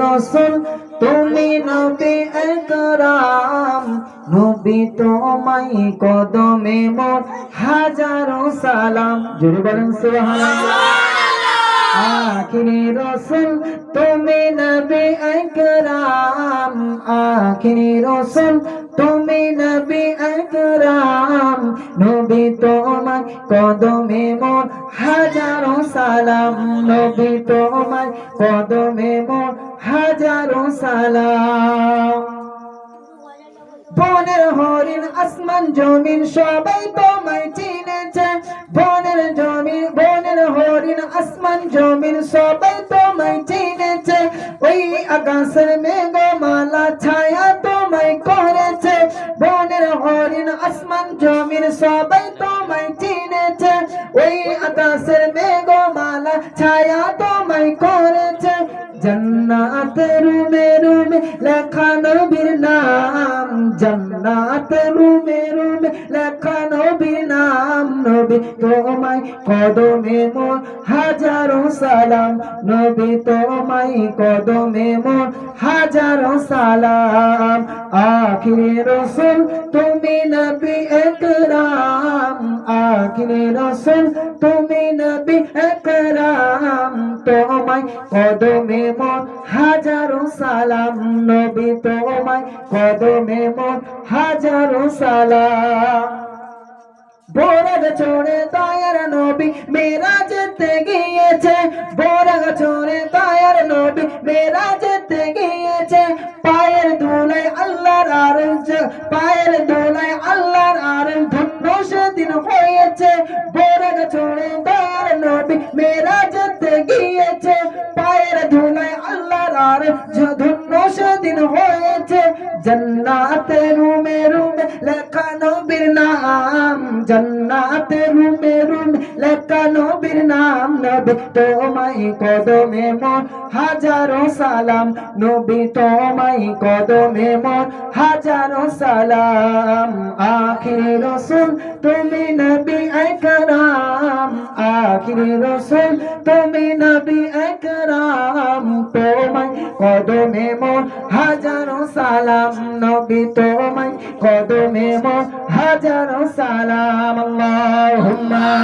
রসুল, তুমি নবী একরাম। নবী তোমায় কদমে মোর হাজারো সালাম। জোরে বলেন সুবহানাল্লাহ। আখিরি রসুল, তুমি নবী একরাম। আখিরি রসুল, তুমি নবী একরাম। নবী তোমার কদমে মোর হাজারো সালাম। নবী তোমার কদমে মোর হাজারো সালাম বনের হরিণ আসমান জমিন সবাই তোমায় চিনেছে বনের জমিন বনের হরিণ আসমান জমিন সবাই তোমায় চিনেছে ওই আকাশের মেঘমালা ছায়া তোমায় করেছে বনের হরিণ আসমান জমিন সবাই তোমায় চিনেছে ওই আকাশের মেঘমালা জন্নাত রুমে রুমে লেখা নবীর নাম। জন্নাত রুমে রুমে লেখা নবীর নাম। নবী তোমায় কদমে মোর হাজারো সালাম। নবী তোমায় কদমে মোর হাজারো সালাম। আখিরে রসুল তুমি নবী একরাম। আখিরে রসুল তুমি নবী একরাম। তোমায় কদমে মোর হাজারো সালাম, নবী তোমায় কদমে মোর হাজারো সালাম। বোরাগ চড়ে দয়ার নবী মেরা যেতে গিয়েছে, বোরাগ চড়ে দয়ার নবী মেরা যেতে গিয়েছে। পায়ের ধুলায় আল্লাহর আর পায়ের ধুলায় আল্লাহর আর ধন্য সেদিন হয়েছে। বোরাগ চড়ে দয়ার নবী মেরা যেতে গিয়েছে, পায়ের ধুলায় আল্লাহর আর ধন্য সেদিন হয়েছে, জন্নাতে রুমে রুমে লেখা নবীর নাম, জন্নাতে রুমে রুমে লেখা নবীর নাম, নবী তোমায় কদমে মোর হাজারো সালাম, নবী তোমায় কদমে মোর হাজারো সালাম। আখির রসুল তুমি নবী একরাম, আখির রসুল তুমি নবী একরাম সালাম নবী তোমায় কদমে হাজার সালাম আল্লাহুম্মা।